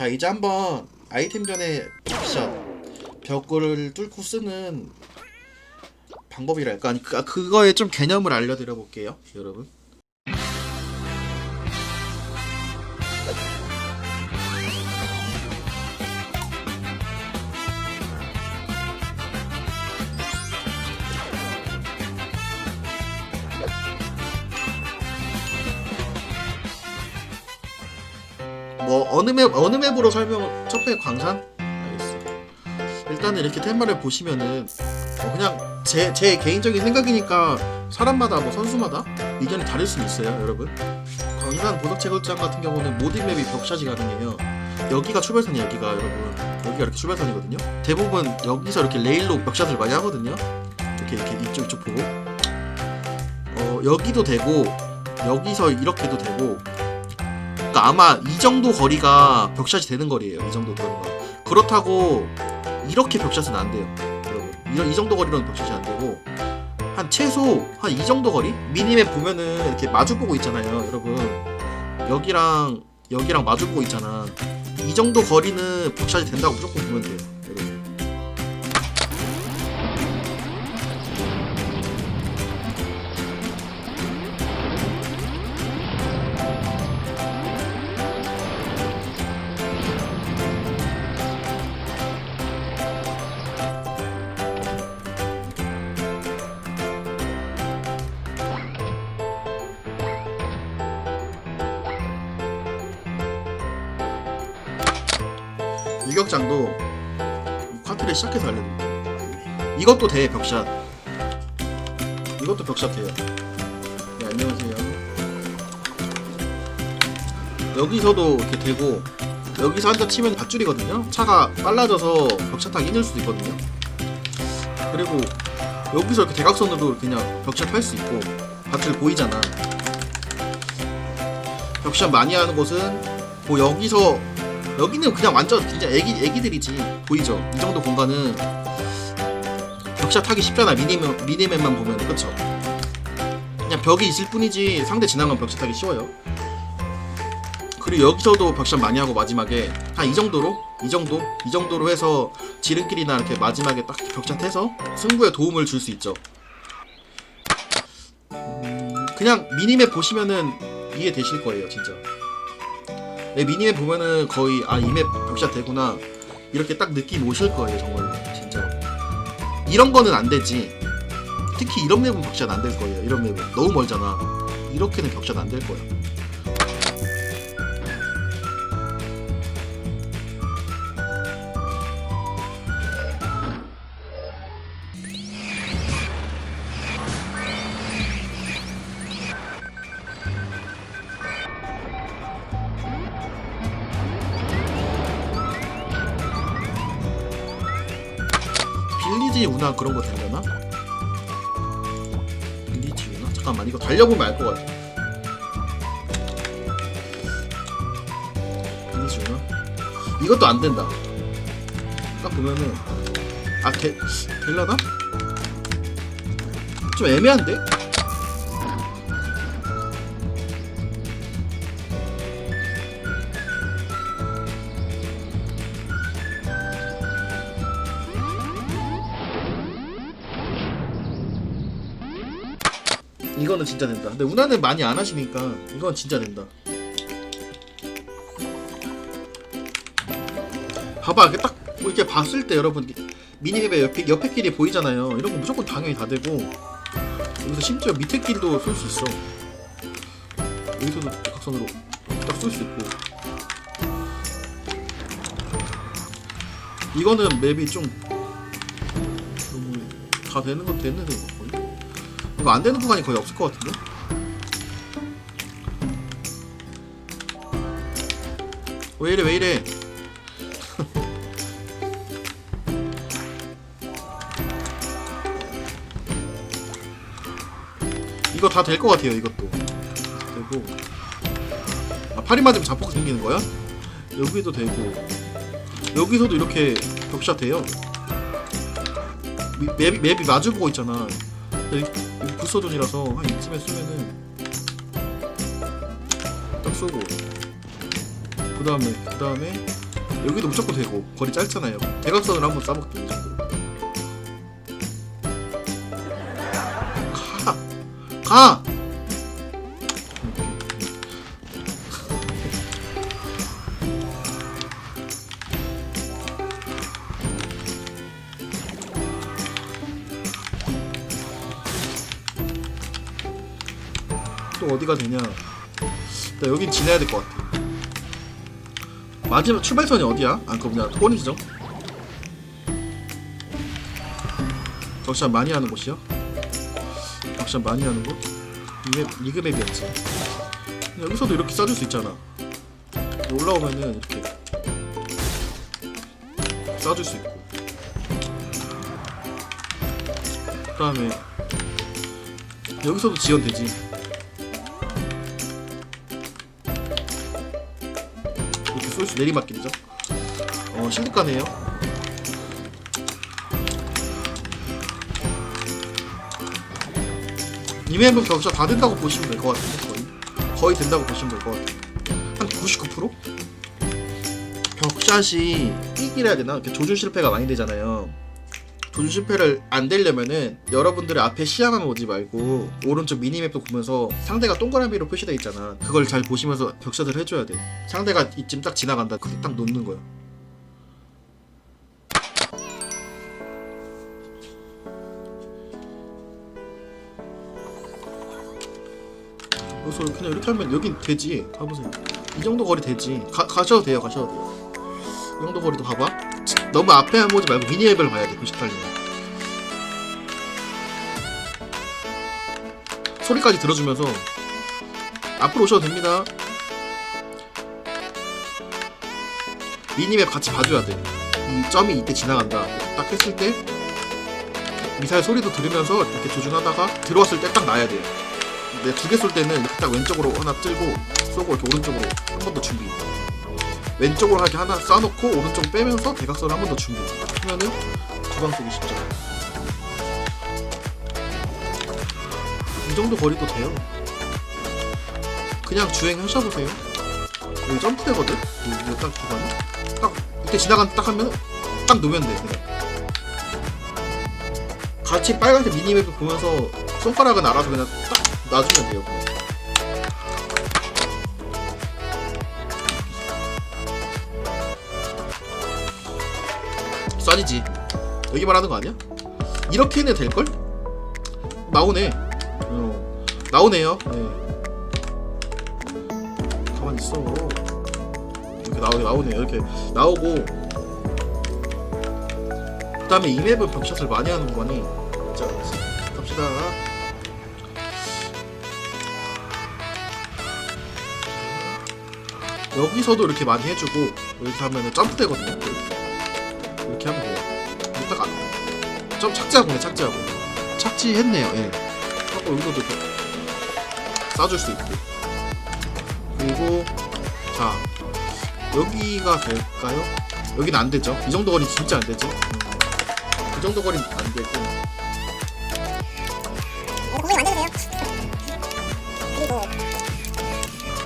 자 이제 한번 아이템 전에 샷 벽을 뚫고 쓰는 방법이랄까? 그, 그거에 좀 개념을 알려드려 볼게요 여러분 어느 맵 어느 맵으로 설명 첫 맵 광산? 알겠어 일단은 이렇게 템마를 보시면은 어, 그냥 제, 제 개인적인 생각이니까 사람마다 뭐 선수마다 의견이 다를 수 있어요 여러분. 광산 보석채굴장 같은 경우는 모든 맵이 벽샷이 가능해요. 여기가 출발선이 여기가 여러분 여기가 이렇게 출발선이거든요. 대부분 여기서 이렇게 레일로 벽샷을 많이 하거든요. 이렇게 이렇게 이쪽 이쪽 보고. 어 여기도 되고 여기서 이렇게도 되고 그러니까 아마 이 정도 거리가 벽샷이 되는 거리예요. 이 정도 거리가. 그렇다고 이렇게 벽샷은 안 돼요. 여러분. 이런 이 정도 거리로는 벽샷이 안 되고 한 최소 한 이 정도 거리? 미니맵 보면은 이렇게 마주 보고 있잖아요, 여러분. 여기랑 여기랑 마주 보고 있잖아. 이 정도 거리는 벽샷이 된다고 무조건 보면 돼요. 유격장도 쿼트를 시작해서 알려드릴게요. 이것도 돼 벽샷. 이것도 벽샷해요. 네 안녕하세요. 여기서도 이렇게 되고 여기서 한 대 치면 밧줄이거든요. 차가 빨라져서 벽샷하기 힘들 수도 있거든요. 그리고 여기서 이렇게 대각선으로 그냥 벽샷 할 수 있고 밧줄 보이잖아. 벽샷 많이 하는 곳은 뭐 여기서 여기는 그냥 완전 진짜 애기 애기들이지 보이죠? 이 정도 공간은 벽샷 하기 쉽잖아 미니맵 미니맵만 보면 그쵸? 그냥 벽이 있을 뿐이지 상대 지나가면 벽샷 하기 쉬워요. 그리고 여기서도 벽샷 많이 하고 마지막에 한 이 정도로 이 정도 이 정도로 해서 지름길이나 이렇게 마지막에 딱 벽샷해서 승부에 도움을 줄 수 있죠. 음, 그냥 미니맵 보시면은 이해되실 거예요 진짜. 네, 미니맵 보면은 거의 아 이맵 벽샷 되구나. 이렇게 딱 느낌 오실 거예요 정말로. 진짜. 이런 거는 안 되지. 특히 이런 맵은 벽샷 안 될 거예요 이런 맵은. 너무 멀잖아. 이렇게는 벽샷 안 될 거야 빌리지 운하 그런 거 되려나? 빌리지 운하? 잠깐만 이거 달려보면 알 것 같아 빌리지 운하? 이것도 안 된다 딱 보면은 아 되, 될라나? 좀 애매한데? 이거는 진짜 된다. 근데 운하는 많이 안 하시니까 이건 진짜 된다. 봐봐, 이렇게 딱뭐 이렇게 봤을 때 여러분 미니맵에 옆에 옆에 길이 보이잖아요. 이런 거 무조건 당연히 다 되고 여기서 심지어 밑에 길도 쏠 수 있어. 여기서도 각선으로 딱 쏠 수 있고. 이거는 맵이 좀 다 되는 건 됐는데 이거 안 되는 구간이 거의 없을 것 같은데? 왜 이래 왜 이래? 이거 다 될 것 같아요 이것도. 되고 아 팔이 맞으면 자폭 생기는 거야? 여기도 되고. 여기서도 이렇게 벽샷 돼요? 미- 맵이, 맵이 마주보고 있잖아 여기, 여기 부서존이라서 한 이쯤에 쏘면은 딱 쏘고 그 다음에 그 다음에 여기도 무조건 되고 거리 짧잖아요 대각선으로 한번 정도로 가! 가! 또 어디가 되냐. 나 여긴 지나야 될 것 같아. 마지막 출발선이 어디야? 아 그거 뭐냐 토니지점 덕샷 많이 하는 곳이요? 덕샷 많이 하는 곳? 이게 리그맵이었지 여기서도 이렇게 써줄 수 있잖아. 올라오면은 이렇게 써줄 수 있고. 그 다음에 여기서도 지원되지 쏠수 내리막길이죠? 어 실드가네요. 이메일은 격차 다 된다고 보시면 될 것 같은데 거의? 거의 된다고 보시면 될 것 같아요. 한 99%? 벽샷이 삑이라 해야 되나? 조준 실패가 많이 되잖아요 실패를 안 되려면은 여러분들의 앞에 시야만 보지 말고 오른쪽 미니맵도 보면서 상대가 동그라미로 표시되어 있잖아. 그걸 잘 보시면서 벽샷을 해줘야 돼. 상대가 이쯤 딱 지나간다. 그때 딱 놓는 거야. 그래서 그냥 이렇게 하면 여긴 되지. 가보세요. 이 정도 거리 되지. 가, 가셔도 돼요 가셔도 돼요. 이 정도 거리도 봐봐 너무 앞에만 보지 말고 미니맵을 봐야 돼 98년 소리까지 들어주면서 앞으로 오셔도 됩니다. 미니맵 같이 봐줘야 돼 이 점이 이때 지나간다. 딱 했을 때 미사일 소리도 들으면서 이렇게 조준하다가 들어왔을 때 딱 놔야 돼요. 근데 두 개 쏠 때는 이렇게 딱 왼쪽으로 하나 들고 쏘고 이렇게 오른쪽으로 한 번 더 준비 왼쪽으로 이렇게 하나 쏴놓고 오른쪽 빼면서 대각선을 한 번 더 준비 하면은 두방 쏘기 쉽죠. 이 정도 거리도 돼요. 그냥 주행하셔보세요. 여기 점프되거든? 여기 딱 구간이 딱 이때 지나간 딱 하면 딱 놓으면 돼 그냥. 같이 빨간색 미니맵을 보면서 손가락은 알아서 그냥 딱 놔주면 돼요. 그냥. 쏴지지 여기 말하는 거 아니야? 이렇게는 될걸? 나오네. 어, 나오네요. 네. 가만히 있어. 이렇게 나오게 나오네. 이렇게 나오고. 그 다음에 이 맵은 벽샷을 많이 하는 거니. 자 갑시다. 여기서도 이렇게 많이 해주고 이렇게 하면은 점프 되거든요 이렇게 하면 돼요. 이따가 점 착지하고 네 착지하고. 착지했네요. 예. 하고 여기서도 이렇게 쏴줄 수 있고 그리고 자 여기가 될까요? 여기는 안 되죠. 이 정도 거리 진짜 안 되죠? 음. 이 정도 거리는 안 되고.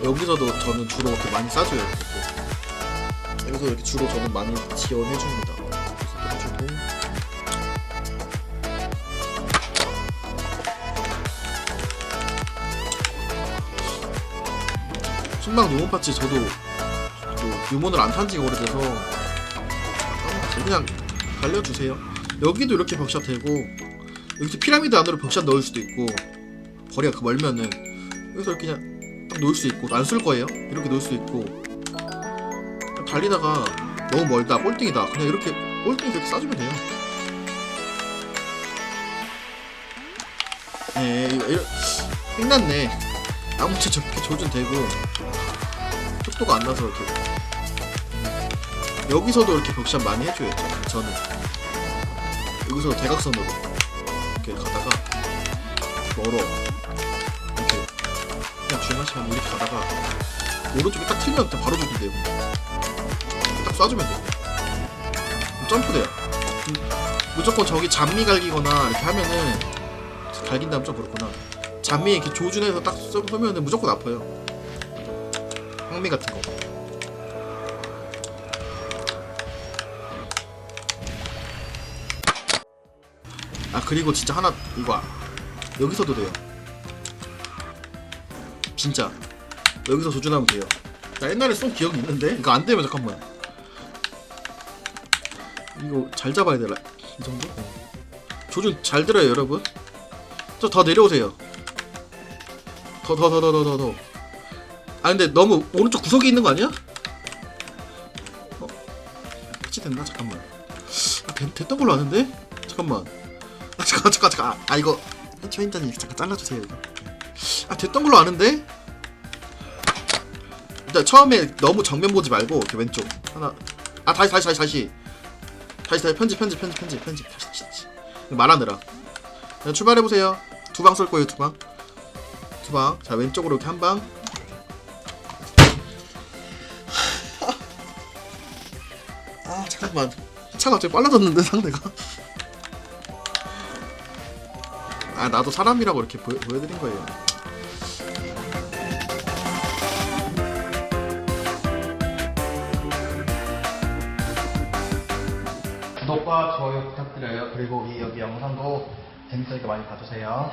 여기서도 저는 주로 이렇게 많이 이렇게. 여기서 이렇게 주로 저는 많이 지원해줍니다 신방 유몬 파츠 저도 또 유몬을 안 탄 지가 오래돼서. 그냥 달려주세요. 여기도 이렇게 벽샷 되고 여기서 피라미드 안으로 벽샷 넣을 수도 있고 거리가 그 멀면은. 여기서 이렇게 그냥 딱 놓을 수 있고 안 쓸 거예요. 이렇게 놓을 수 있고. 달리다가 너무 멀다 꼴등이다. 그냥 이렇게 꼴등이 이렇게 쏴주면 돼요. 네 이거 이거 끝났네. 아무튼 저렇게 조준되고 속도가 안 나서 이렇게 여기서도 이렇게 벽샷 많이 해줘요 저는. 여기서 대각선으로 이렇게 가다가 멀어. 이렇게 그냥 주행하시면 이렇게 가다가 오른쪽에 딱 튀면 또 바로 죽인대요. 딱 쏴주면 돼요. 점프돼요. 음, 무조건 저기 잔미 갈기거나 이렇게 하면은 갈긴다면 좀 그렇구나. 잔미에 이렇게 조준해서 딱 쏘- 쏘면은 무조건 아파요 황미 같은 거. 아 그리고 진짜 하나 이거 여기서도 돼요. 진짜 여기서 조준하면 돼요. 나 옛날에 쏜 기억이 있는데 이거 안 되면 잠깐만. 이거 잘 잡아야 되나? 이 정도. 어. 조준 잘 들어요 여러분. 저 더 내려오세요. 더 더 더 더 더 더 더. 더, 더, 더, 더, 더. 아 근데 너무 오른쪽 구석에 있는 거 아니야? 어? 같이 됐나? 잠깐만. 아, 됐, 됐던 걸로 아는데? 잠깐만. 아 잠깐 잠깐 잠깐 아 이거 초인단이 잠깐 잘라주세요 이거. 아 됐던 걸로 아는데? 일단 처음에 너무 정면 보지 말고 이렇게 왼쪽. 하나. 아 다시 다시 다시 다시. 다시 다시. 편집 편집 편집 편집 편집. 다시 다시 다시. 말하느라. 자, 출발해보세요. 두 방 쏠 거예요 두방두방자 왼쪽으로 이렇게 한방 잠깐만 차가 갑자기 빨라졌는데 상대가. 아 나도 사람이라고 이렇게 보여, 보여드린 거예요. 구독과 좋아요 부탁드려요. 그리고 이 여기 영상도 재밌으니까 많이 봐주세요